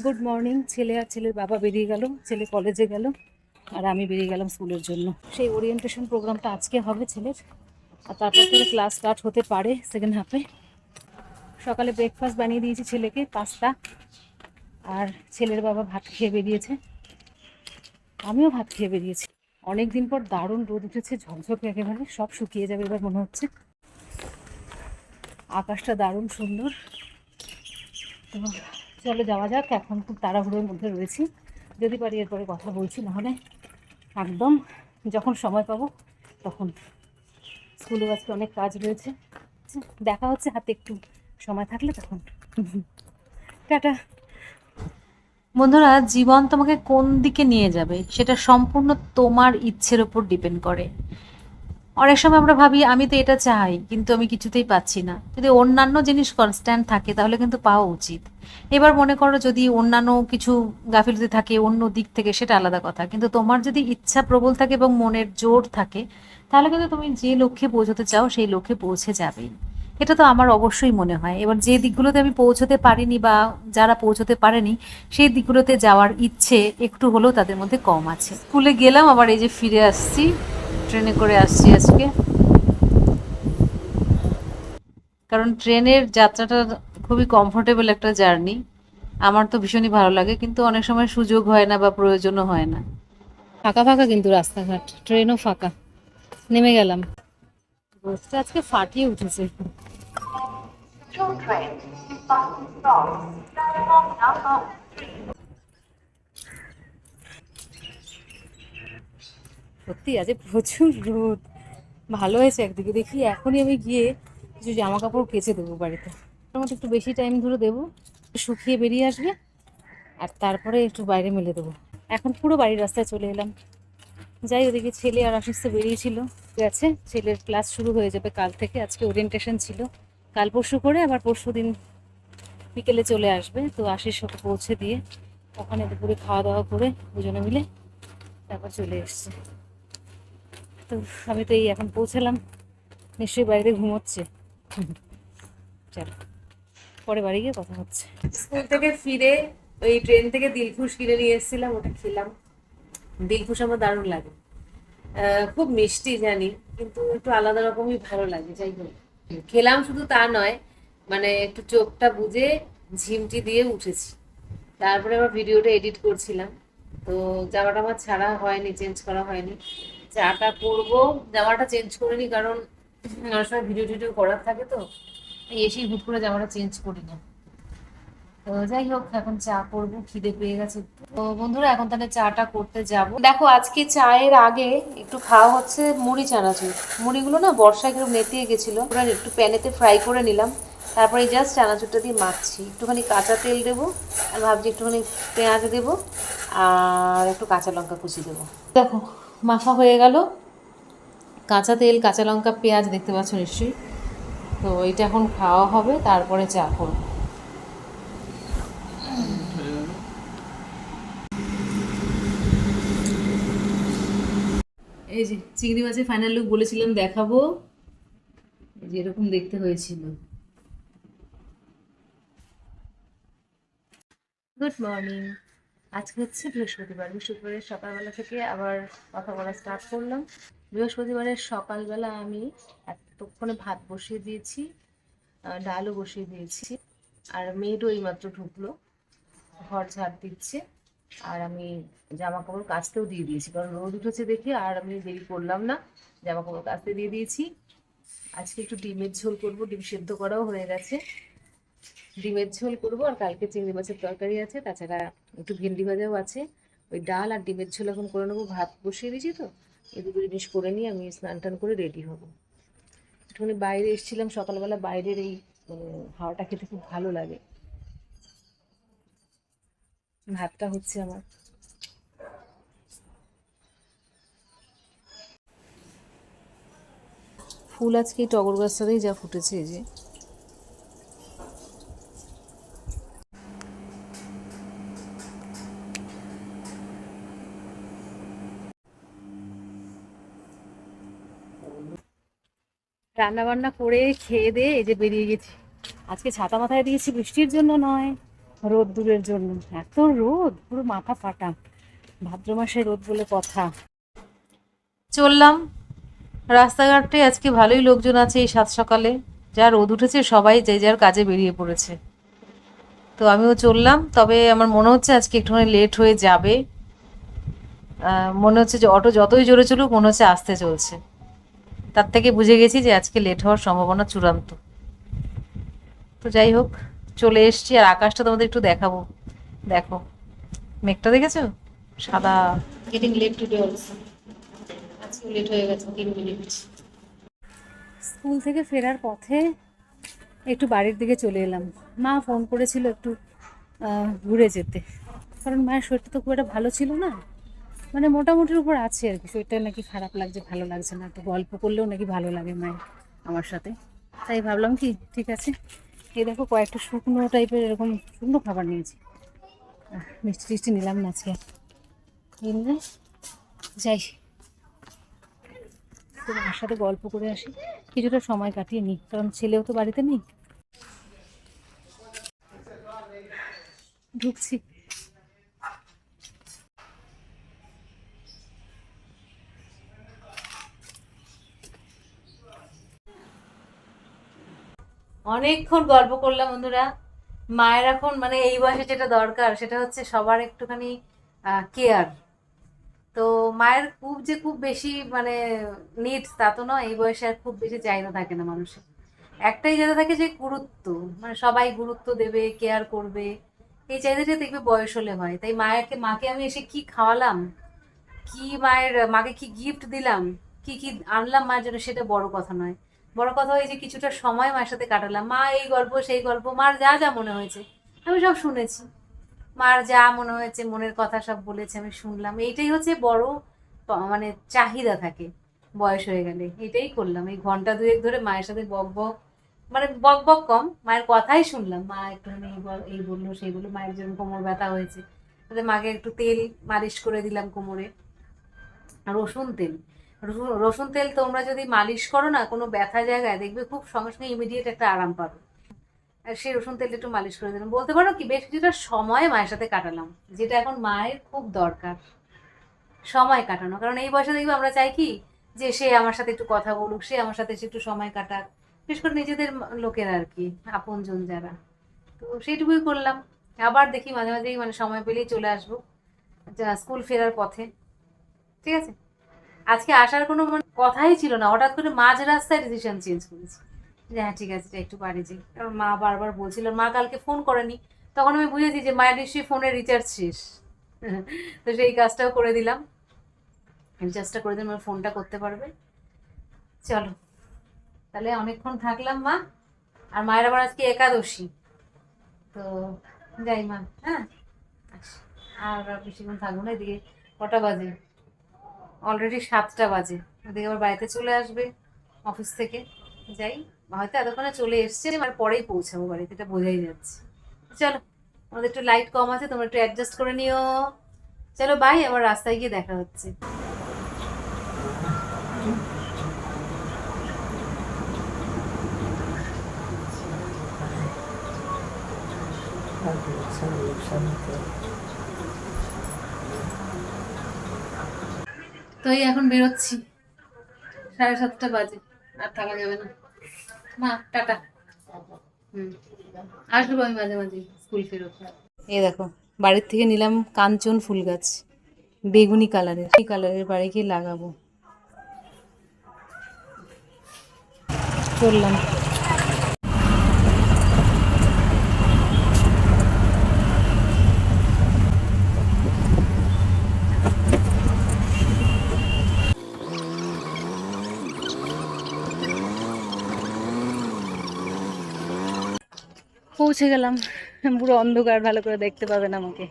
Good morning ছেলে আর ছেলের বাবা বেরিয়ে গেল, ছেলে কলেজে গেল, আর আমি বেরিয়ে গেলাম স্কুলের জন্য। সেই ওরিয়েন্টেশন প্রোগ্রামটা আজকে হবে ছেলের, আর তারপর থেকে ক্লাস স্টার্ট হতে পারে সেকেন্ড হাফে সকালে ব্রেকফাস্ট বানিয়ে দিয়েছি ছেলেকে পাস্তা আর ছেলের বাবা ভাত খেয়ে বেরিয়েছে। আমিও ভাত খেয়ে বেরিয়েছি। অনেক দিন পর দারুণ রোদ উঠেছে, ঝকঝকে একেবারে, সব শুকিয়ে যাবে এবার মনে হচ্ছে। আকাশটা দারুণ সুন্দর। তো চলো যাওয়া যাক, এখন খুব তাড়াহুড়োর মধ্যে রয়েছি। যদি পারি এরপরে কথা বলছি, নাহলে একদম যখন সময় পাবো তখন। স্কুলে আজকে অনেক কাজ রয়েছে। দেখা হচ্ছে, হাতে একটু সময় থাকলে তখন। টাটা। বন্ধুরা, জীবন তোমাকে কোন দিকে নিয়ে যাবে? সেটা সম্পূর্ণ তোমার ইচ্ছের উপর ডিপেন্ড করে। অনেক সময় আমরা ভাবি, আমি তো এটা চাই, কিন্তু আমি কিছুতেই পাচ্ছি না। যদি অন্যান্য জিনিস কনস্ট্যান্ট থাকে, তাহলে কিন্তু পাওয়া উচিত। এবার মনে করো যদি অন্যান্য কিছু গাফিলতি থাকে, অন্য দিক থেকে, সেটা আলাদা কথা। কিন্তু তোমার যদি ইচ্ছা প্রবল থাকে এবং মনের জোর থাকে, তাহলে কিন্তু তুমি যে লক্ষ্যে পৌঁছতে চাও, সেই লক্ষ্যে পৌঁছে যাবেই। এটা তো আমার অবশ্যই মনে হয়। এবার যে দিকগুলোতে আমি পৌঁছতে পারিনি বা যারা পৌঁছতে পারেনি, সেই দিকগুলোতে যাওয়ার ইচ্ছে একটু হলেও তাদের মধ্যে কম আছে। স্কুলে গেলাম, আবার এই যে ফিরে আসছি। ট্রেনে করে আসছি আজকে কারণ ট্রেনের যাত্রাটা খুবই কমফোর্টেবল একটা জার্নি আমার তো ভীষণই ভালো লাগে কিন্তু অনেক সময় সুযোগ হয় না বা প্রয়োজনও হয় না ফাঁকা ফাঁকা কিন্তু রাস্তাঘাট ট্রেনও ফাঁকা নেমে গেলাম রোদটা আজকে ফাটিয়ে উঠেছে সত্যি আজ প্রচুর রোদ। ভালো হয়েছে একদিকে, দেখি এখনই আমি গিয়ে কিছু জামা কাপড় কেচে দেবো বাড়িতে। মধ্যে একটু বেশি টাইম ধরে দেবো শুকিয়ে বেরিয়ে আসবে, আর তারপরে একটু বাইরে মেলে দেবো। এখন পুরো বাড়ির রাস্তায় চলে এলাম। যাই, ওদিকে ছেলে আর আশিস তো বেরিয়েছিল গেছে ছেলের ক্লাস শুরু হয়ে যাবে কাল থেকে, আজকে ওরিয়েন্টেশন ছিল। কাল পরশু করে আবার পরশু দিন বিকেলে চলে আসবে, তো আশিস ওকে পৌঁছে দিয়ে ওখানে দুপুরে খাওয়া দাওয়া করে দুজনে মিলে তারপর চলে এসছে। তো আমি তো এই এখন পৌঁছালাম। নিশ্চয়ই বাড়িতে ঘুমোচ্ছে। চলো, পরে বাড়ি গিয়ে কথা হচ্ছে। স্কুল থেকে ফিরে ওই ট্রেন থেকে দিলখুশ কিনে নিয়ে এসেছিলাম, ওটা খেলাম। দিলখুশ আমার দারুণ লাগে। খুব মিষ্টি জানি, কিন্তু একটু আলাদা রকমই ভালো লাগে, যাই হোক। খেলাম শুধু তা নয় মানে একটু চোখটা বুঝে ঝিমটি দিয়ে উঠেছি। তারপরে আবার ভিডিওটা এডিট করছিলাম। তো জামাটা আমার ছাড়া হয়নি, চেঞ্জ করা হয়নি। চাটা করব, জামাটা চেঞ্জ করিনি কারণ অনেক সময় ভিডিও টিডিও করার থাকে তো এসেই হুট করে জামাটা চেঞ্জ করি না। তো যাই হোক, এখন চা করব, খিদে পেয়ে গেছে তো বন্ধুরা, এখন তাহলে চাটা করতে যাব। দেখো, আজকে চায়ের আগে একটু খাওয়া হচ্ছে মুড়ি চানাচুর। মুড়িগুলো না বর্ষায় একটু নেতিয়ে গেছিল। ওরা একটু প্যানেতে ফ্রাই করে নিলাম। তারপরে জাস্ট চানাচুরটা দিয়ে মাখছি। একটুখানি কাঁচা তেল দেবো, আর ভাবছি একটুখানি পেঁয়াজ দেবো, আর একটু কাঁচা লঙ্কা কুচি দেবো। দেখো মাখা হয়ে গেল। কাঁচা তেল, কাঁচা লঙ্কা, পেঁয়াজ দেখতে পাচ্ছ নিশ্চয়ই। তো এটা এখন খাওয়া হবে, তারপরে চা করব। এই যে চিংড়ি মাছের ফাইনাল লুক বলেছিলাম, দেখাবো। এই যে এরকম দেখতে হয়েছিল। গুড মর্নিং আজকে হচ্ছে বৃহস্পতিবার। বৃহস্পতিবারের সকালবেলা থেকে আবার কথা বলা স্টার্ট করলাম। বৃহস্পতিবারের সকালবেলা আমি এতক্ষণে ভাত বসিয়ে দিয়েছি ডালও বসিয়ে দিয়েছি, আর মেয়েরও এইমাত্র ঢুকলো, ঘর ঝাড় দিচ্ছে, আর আমি জামা কাপড় কাচতেও দিয়ে দিয়েছি, কারণ রোদ উঠেছে দেখে আর আমি দেরি করলাম না জামা কাপড় কাচতে দিয়ে দিয়েছি। আজকে একটু ডিমের ঝোল করব, ডিম সেদ্ধ করাও হয়ে গেছে। ডিমের ঝোল করব আর কালকে চিংড়ি মাছের তরকারি আছে, তাছাড়া একটু ভেন্ডি ভাজাও আছে। ওই ডাল আর ডিমের ঝোল এখন করে নেব, ভাত বসিয়ে দিয়েছি তো। এই দুটো জিনিস করে নিয়ে আমি স্নান টান করে রেডি হব। একটুখানি বাইরে এসেছিলাম, সকালবেলা বাইরের এই মানে হাওয়াটা খেতে খুব ভালো লাগে। ভাতটা হচ্ছে আমার। ফুল আজকে এই টগর গাছটাতেই যা ফুটেছে এই যে। রান্না বান্না করে খেয়ে দিয়ে এই যে বেরিয়ে গেছি। আজকে ছাতা মাথায় দিয়েছি, বৃষ্টির জন্য নয় রোদ দূরের জন্য। এত রোদ, পুরো মাথা ফাটা। ভাদ্র মাসে রোদ বলে কথা। চললাম। রাস্তাঘাটে আজকে ভালোই লোকজন আছে এই সাত সকালে। যা রোদ উঠেছে, সবাই যে যার কাজে বেরিয়ে পড়েছে। তো আমিও চললাম, তবে আমার মনে হচ্ছে আজকে একটুখানি লেট হয়ে যাবে। মনে হচ্ছে যে অটো যতই জোরে চলুক, মনে হচ্ছে আসতে চলছে। তার থেকে বুঝে গেছি যে আজকে লেট হওয়ার সম্ভাবনা চূড়ান্ত। তো যাই হোক চলে এসছি আর আকাশটা তোমাদের একটু দেখাবো। দেখো মেঘটা দেখেছ? সাদা। গেটিং লেট টুডে অলসো আজকে লেট হয়ে গেছে মিনিট স্কুল থেকে ফেরার পথে একটু বাড়ির দিকে চলে এলাম। মা ফোন করেছিল একটু ঘুরে যেতে। কারণ মায়ের শরীরটা তো খুব একটা ভালো ছিল না। মানে মোটামুটির উপর আছে আর কি। শরীরটা নাকি খারাপ লাগছে, ভালো লাগছে না। তো গল্প করলেও নাকি ভালো লাগে মায়ের, আমার সাথে। তাই ভাবলাম কি, ঠিক আছে। এই দেখো কয়েকটা শুকনো টাইপের এরকম শুকনো খাবার নিয়েছি। মিষ্টি টিষ্টি নিলাম না আজকে। নিলে যাই। তো মার সাথে গল্প করে আসি। কিছুটা সময় কাটিয়ে নিই। কারণ ছেলেও তো বাড়িতে নেই। ঢুকছি। অনেকক্ষণ গল্প করলাম বন্ধুরা। মায়ের এখন মানে এই বয়সে যেটা দরকার, সেটা হচ্ছে সবার একটুখানি কেয়ার তো মায়ের খুব যে খুব বেশি মানে নিডস তা তো নয়, এই বয়সে আর খুব বেশি চাহিদা থাকে না মানুষের। একটাই চাহিদা থাকে যে গুরুত্ব মানে সবাই গুরুত্ব দেবে কেয়ার করবে। এই চাহিদাটা দেখবে বয়স হলে হয়। তাই মায়েরকে মাকে আমি এসে কি খাওয়ালাম? কি মায়ের, মাকে কি গিফট দিলাম? কি কি আনলাম মায়ের জন্য সেটা বড় কথা নয়। বড় কথা হয় যে কিছুটা সময় মায়ের সাথে কাটালাম। মা এই গল্প, সেই গল্প, মার যা যা মনে হয়েছে, আমি সব শুনেছি। মার যা মনে হয়েছে, মনের কথা সব বলেছে, আমি শুনলাম। এইটাই হচ্ছে বড় মানে চাহিদা থাকে, বয়স হয়ে গেলে। এটাই করলাম। এই ঘণ্টা দুয়েক ধরে মায়ের সাথে বক বক মানে বক বক কম, মায়ের কথাই শুনলাম। মা একটুখানি এই বল- এই বলল, সেই বলল, মায়ের জন্য কোমর ব্যথা হয়েছে, তাতে মাকে একটু তেল মালিশ করে দিলাম কোমরে, রসুন তেল। রসুন- তেল তোমরা যদি মালিশ করো না, কোনো ব্যথা জায়গায় দেখবে খুব সঙ্গে সঙ্গে ইমিডিয়েট একটা আরাম পাবে। আর সেই রসুন তেলটা একটু মালিশ করে দিলাম। বলতে পারো কি, বেশ কিছুটা সময় মায়ের সাথে কাটালাম, যেটা এখন মায়ের খুব দরকার। সময় কাটানো। কারণ এই বয়সে দেখবে আমরা চাই কি, যে সে আমার সাথে একটু কথা বলুক, সে আমার সাথে এসে একটু সময় কাটাক। বিশেষ করে নিজেদের লোকেরা আর কি, আপনজন যারা। তো সেইটুকুই করলাম। আবার দেখি মাঝে মাঝেই মানে সময় পেলেই চলে আসব স্কুল ফেরার পথে। ঠিক আছে? আজকে আসার কোনো কথাই ছিল না। হঠাৎ করে মাঝ রাস্তায় ডিসিশন চেঞ্জ করেছি। যে হ্যাঁ ঠিক আছে একটু বাড়ি যাই। কারণ মা বারবার বলছিল, মা, কালকে ফোন করেনি। তখন আমি বুঝেছি যে মায়ের নিশ্চয়ই ফোনের রিচার্জ শেষ। তো সেই কাজটাও করে দিলাম। রিচার্জটা করে দিলাম ফোনটা করতে পারবে। চলো। তাহলে অনেকক্ষণ থাকলাম, মা। আর মায়ের আবার আজকে একাদশী। তো যাই, মা। হ্যাঁ? আর বেশিক্ষণ থাকব না, এদিকে কটা বাজে? অলরেডি সাতটা বাজে। ওদিকে আবার বাড়িতে চলে আসবে অফিস থেকে। যাই, হয়তো এতক্ষণে চলে এসছে মানে পরেই পৌঁছাবো বাড়িতে, এটা বোঝাই যাচ্ছে। চলো, আমাদের একটু লাইট কম আছে, তোমরা একটু অ্যাডজাস্ট করে নিও। চলো বাই আবার রাস্তায় গিয়ে দেখা হচ্ছে। তো এই এখন বেরোচ্ছি। সাড়ে সাতটা বাজে। আর থাকা যাবে না। মা, টাটা। হুম। আসব আমি মাঝে মাঝে স্কুল ফেরত। এই দেখো, বাড়ির থেকে নিলাম কাঞ্চন ফুল গাছ। বেগুনি কালারের। এই কালারের বাড়ি গিয়ে লাগাবো। চললাম। পৌঁছে গেলাম। পুরো অন্ধকার ভালো করে দেখতে পাবেন আমাকে।